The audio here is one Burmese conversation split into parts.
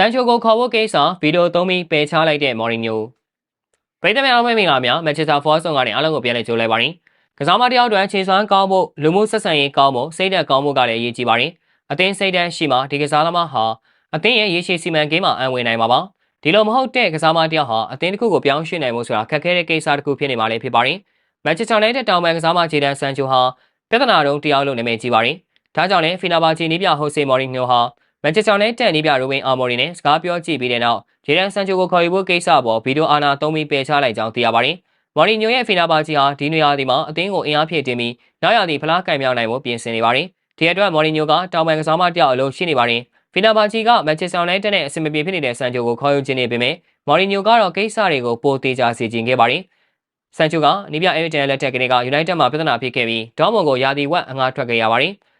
ဆန်ချိုကိုခေါ်ဖို့ကိစ္စဗီဒီယိုသုံးပြီးပယ်ချလိုက်တဲ့မော်ရီညိုပရိသတ်များအားမင်္ဂလာများမန်ချက်စတာဖော့ဆုံကနေအားလုံးကိုပြန်လည်ကြိုးလိုက်ပါရင်ကစားမတယောက်အတွက်ခြေစွမ်းကောင်းဖို့လူမှုဆက်ဆံရေးကောင်းဖို့စိတ်ဓာတ်ကောင်းဖို့ကလည်းအရေးကြီးပါတယ်အသင်းစိတ်ဓာတ်ရှိမှဒီကစားသမားဟာအသင်းရဲ့ရေရှည်စီမံကိန်းမှာအံဝင်နိုင်မှာပါဒီလိုမဟုတ်တဲ့ကစားမတယောက်ဟာအသင်းတစ်ခုကိုပြောင်းရွှေ့နိုင်မှုဆိုတာခက်ခဲတဲ့ကိစ္စတစ်ခုဖြစ်နေမှာလည်းဖြစ်ပါတယ်မန်ချက်စတာနဲ့တောင်ပန်ကစားမခြေတန်းဆန်ချိုဟာပြဿနာတုံးတယောက်လို့နာမည်ကြီးပါတယ်ဒါကြောင့်လည်းဖီနာဘာချီနီးပြဟိုဆေမော်ရီညိုဟာ မန်ချက်စတာနဲ့တက်နီးပြရိုဝင်းအာမော်ရီနဲ့စကားပြောကြည့်ပြီးတဲ့နောက်ဂျေဒန်ဆန်ချိုကိုခေါ်ယူဖို့ကိစ္စပေါ်ဗီဒီယိုအာနာသုံးပြီးပယ်ချလိုက်ကြောင်းသိရပါတယ်။မော်ရီညိုရဲ့ဖီနာဘာချီဟာဒီနေရာဒီမှာအသင်းကိုအင်အားဖြည့်တင်ပြီးနောက်ရသည့်ဖလားကင်မြောက်နိုင်ဖို့ပြင်ဆင်နေပါတယ်။ဒီအတွက်မော်ရီညိုကတောင်ပန်ကစားမတယောက်အလုံးရှိနေပါတယ်။ဖီနာဘာချီကမန်ချက်စတာနဲ့တက်နဲ့အဆင်မပြေဖြစ်နေတဲ့ဆန်ချိုကိုခေါ်ယူခြင်းနေပေမဲ့မော်ရီညိုကတော့ကိစ္စတွေကိုပိုသေးချာစီခြင်းခဲ့ပါတယ်။ဆန်ချိုကနီးပြအေဗီတန်လက်ထက်ကလေးကယူနိုက်တက်မှာပြဿနာဖြစ်ခဲ့ပြီးဒေါမွန်ကိုယာဒီဝက်အငှားထွက်ခဲ့ရပါတယ်။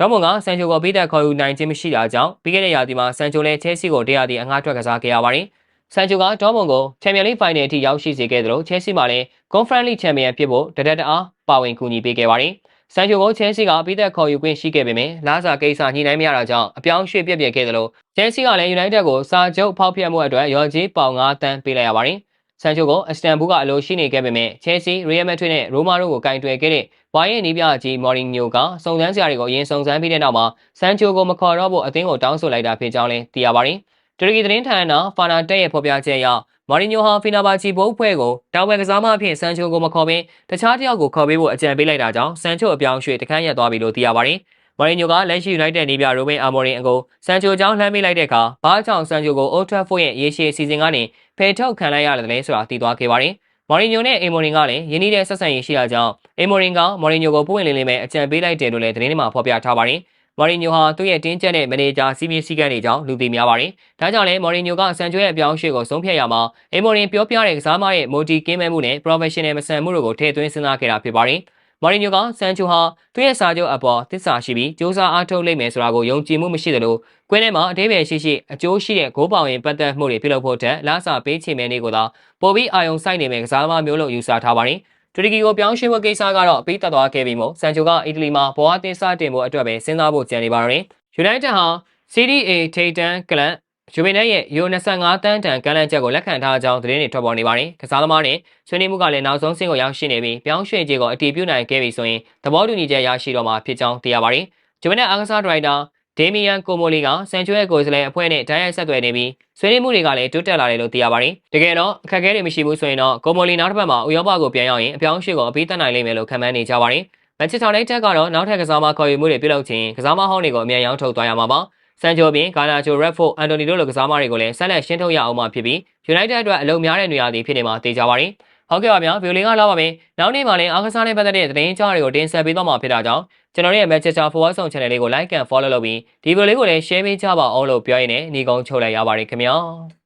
ဒေါမွန်ကဆန်ချိုကိုပေးသက်ခေါ်ယူနိုင်ခြင်းမရှိတာကြောင့်ပြီးခဲ့တဲ့ရာသီမှာဆန်ချိုလည်းချဲဆီကိုတရားသည့်အငှားထွက်ကစားခဲ့ရပါတယ်။ဆန်ချိုကဒေါမွန်ကိုချန်ပီယံလိဖိုင်နယ်အထိရောက်ရှိစေခဲ့သလိုချဲဆီမှာလည်းကွန်ဖရင့်လိချန်ပီယံဖြစ်ဖို့တဒက်တအားပါဝင်ကူညီပေးခဲ့ပါတယ်။ဆန်ချိုကိုချဲဆီကပေးသက်ခေါ်ယူခွင့်ရှိခဲ့ပေမဲ့လာစာကိစ္စညှိနှိုင်းမရတာကြောင့်အပြောင်းရွှေ့ပြက်ပြက်ခဲ့သလိုချဲဆီကလည်းယူနိုက်တက်ကိုစာချုပ်ဖောက်ဖျက်မှုအတွက်ရော်ဂျီပေါင်9တန်းပေးလိုက်ရပါတယ်။ ဆန်ချိုကိုအစတန်ဘူးကအလိုရှိနေခဲ့ပေမဲ့ချဲဆီရီယယ်မက်ထရစ်နဲ့ရိုမာတို့ကိုကင်တွယ်ခဲ့တဲ့ဝိုင်းရဲ့နီးပြကြီးမော်ရီညိုကစုံစမ်းစရာတွေကိုအရင်စုံစမ်းပြီးတဲ့နောက်မှာဆန်ချိုကိုမခေါ်တော့ဖို့အသင်းကိုတောင်းဆိုလိုက်တာဖြစ်ကြောင်းလည်းသိရပါတယ်။တူရကီသတင်းဌာနဖာနာတက်ရဲ့ဖော်ပြချက်အရမော်ရီညိုဟာဖီနာဘာချီဘုတ်ဖွဲ့ကိုတောင်ဝယ်ကစားမအဖြစ်ဆန်ချိုကိုမခေါ်ဘဲတခြားတစ်ယောက်ကိုခေါ်ပေးဖို့အကြံပေးလိုက်တာကြောင့်ဆန်ချိုအပြောင်းရွှေ့တခန့်ရက်သွားပြီလို့သိရပါတယ်။ မော်ရီညိုကလက်ရှိ United နေပြရိုဘင်အာမော်ရင်အကိုဆန်ချိုကြောင်းလှမ်းပေးလိုက်တဲ့အခါဘားချောင်ဆန်ချိုကို Old Trafford ရဲ့ရေရှည်အစီအစဉ်ကနေဖယ်ထုတ်ခံလိုက်ရတယ်လဲဆိုတာသိသွားခဲ့ပါတယ်။မော်ရီညိုနဲ့အေမိုရင်ကလည်းယင်းနှီးတဲ့ဆက်ဆံရေးရှိတာကြောင့်အေမိုရင်ကမော်ရီညိုကိုပွင့်လင်းလင်းပဲအကြံပေးလိုက်တယ်လို့လည်းသတင်းတွေမှာဖော်ပြထားပါတယ်။မော်ရီညိုဟာသူ့ရဲ့တင်းကျပ်တဲ့မန်နေဂျာစီးမင်းစည်းကမ်းတွေကြောင့်လူသိများပါတယ်။ဒါကြောင့်လည်းမော်ရီညိုကဆန်ချိုရဲ့အပြောင်းအရွှေ့ကိုဆုံးဖြတ်ရမှာအေမိုရင်ပြောပြတဲ့ကစားမရဲ့မိုတီကင်းမဲ့မှုနဲ့ professional မဆန်မှုတို့ကိုထည့်သွင်းစဉ်းစားခဲ့တာဖြစ်ပါတယ်။ မော်ရီညိုကဆန်ချိုဟာသူ့ရဲ့စာချုပ်အပေါ်တစ္ဆာရှိပြီးစ조사အားထုတ်လိမ့်မယ်ဆိုတာကိုယုံကြည်မှုမရှိသလိုကွင်းထဲမှာအသေးပဲရှိရှိအကျိုးရှိတဲ့ဂိုးပေါင်ရင်ပတ်သက်မှုတွေပြုလုပ်ဖို့တက်လာစာပေးချေမယ်နေကိုသာပိုပြီးအာယုံစိုက်နေမယ်ကစားသမားမျိုးလို့ယူဆထားပါတယ်။တူရကီကိုပြောင်းရွှေ့ဖို့ကိစ္စကတော့ပြီးတက်သွားခဲ့ပြီးမို့ဆန်ချိုကအီတလီမှာဘဝတင်စတင်ဖို့အတွက်ပဲစဉ်းစားဖို့ကြံနေပါတော့တယ်။ United ဟာ Serie A ထိပ်တန်းကလပ် ဂျူဗီနယ်ရဲ့ယူ25တန်းတန်ကမ်းလှမ်းချက်ကိုလက်ခံထားကြောင်းသတင်းတွေထွက်ပေါ်နေပါတယ်။ကစားသမားနဲ့ဆွေးနွေးမှုကလည်းနောက်ဆုံးဆင့်ကိုရောက်ရှိနေပြီးပြောင်းရွှေ့ခြင်းကိုအတည်ပြုနိုင်ခဲ့ပြီဆိုရင်သဘောတူညီချက်ရရှိတော့မှာဖြစ်ကြောင်းသိရပါတယ်။ဂျူဗီနယ်အားကစားဒရိုက်တာဒေမီယန်ကိုမိုလီကဆန်ချိုရဲ့ကိုယ်စားလှယ်အဖွဲ့နဲ့တိုက်ရိုက်ဆက်သွယ်နေပြီးဆွေးနွေးမှုတွေကလည်းတိုးတက်လာတယ်လို့သိရပါတယ်။တကယ်တော့အခက်အခဲတွေမရှိဘူးဆိုရင်တော့ကိုမိုလီနောက်တစ်ပတ်မှာဥရောပကိုပြန်ရောက်ရင်အပြောင်းအရွှေ့ကိုအပြီးတက်နိုင်လိမ့်မယ်လို့ခန့်မှန်းနေကြပါတယ်။မန်ချက်စတာယူနိုက်တက်ကတော့နောက်ထပ်ကစားမခေါ်ယူမှုတွေပြုလုပ်ခြင်းကစားမဟောင်းတွေကိုအမြန်ရောင်းထုတ်သွားရမှာပါ။ ဆန်ချိုပြင်ဂါနာချိုရက်ဖို့အန်တိုနီတို့လိုကစားမတွေကိုလည်းဆက်လက်ရှင်းထုတ်ရအောင်မှဖြစ်ပြီး United အတွက်အလုံများတဲ့နေရာတွေဖြစ်နေမှာတေချာပါတယ်။ဟုတ်ကဲ့ပါဗျာဗီယိုလင်ကလာပါမယ်။နောက်နေ့မှလည်းအားကစားနဲ့ပတ်သက်တဲ့သတင်းကြားတွေကိုတင်ဆက်ပေးသွားမှာဖြစ်တာကြောင့်ကျွန်တော်ရဲ့ Manchester Forward ဆောင် channel လေးကို like and follow လုပ်ပြီးဒီဗီဒီယိုလေးကိုလည်း share ပေးကြပါအောင်လို့ပြောရင်းနဲ့ညီကုန်းချုပ်လိုက်ရပါတယ်ခင်ဗျာ။